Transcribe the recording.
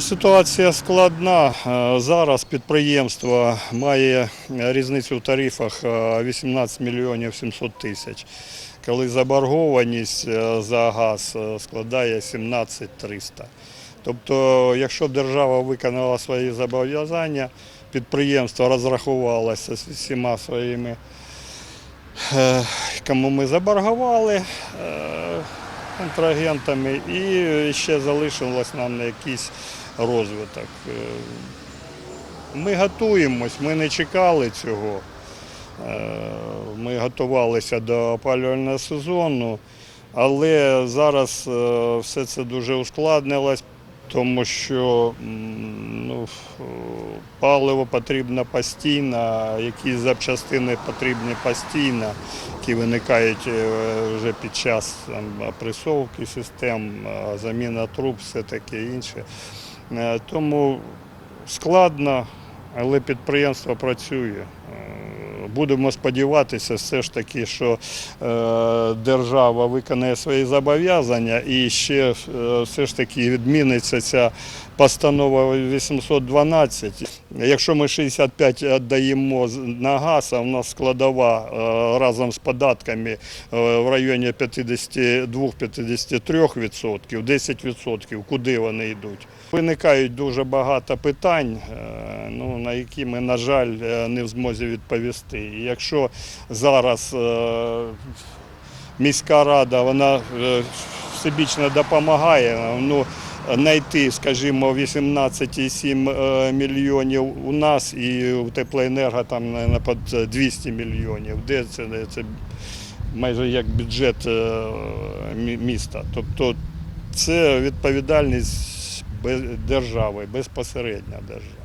Ситуація складна. Е, Зараз підприємство має різницю в тарифах е, 18 мільйонів 700 тисяч, коли заборгованість е, за газ е, складає 17 300. Тобто, якщо держава виконала свої зобов'язання, підприємство розрахувалося з всіма своїми, е, кому ми заборгували, е, контрагентами, і ще залишилось нам на якийсь розвиток. Е, Ми готуємось, ми не чекали цього. Е, Ми готувалися до опалювального сезону, але зараз е, все це дуже ускладнилось, тому що паливо потрібно постійно, якісь запчастини потрібні постійно, які виникають е, вже під час там, опресовки систем, е, заміна труб, все таке інше. Е, Тому складно, але підприємство працює. Будемо сподіватися, все ж таки, що е, держава виконає свої зобов'язання і ще е, все ж таки відміниться ця постанова 812. Якщо ми 65 віддаємо на газ, а в нас складова е, разом з податками в районі 52-53%, 10%, куди вони йдуть. Виникають дуже багато питань, ну, на які ми, на жаль, не в змозі відповісти. І якщо зараз е, міська рада вона е, всебічно допомагає, ну, знайти, скажімо, 18,7 е, мільйонів у нас і у теплоенерго там під 200 мільйонів. Де це? Це майже як бюджет міста. Тобто це відповідальність держави, безпосередня держави.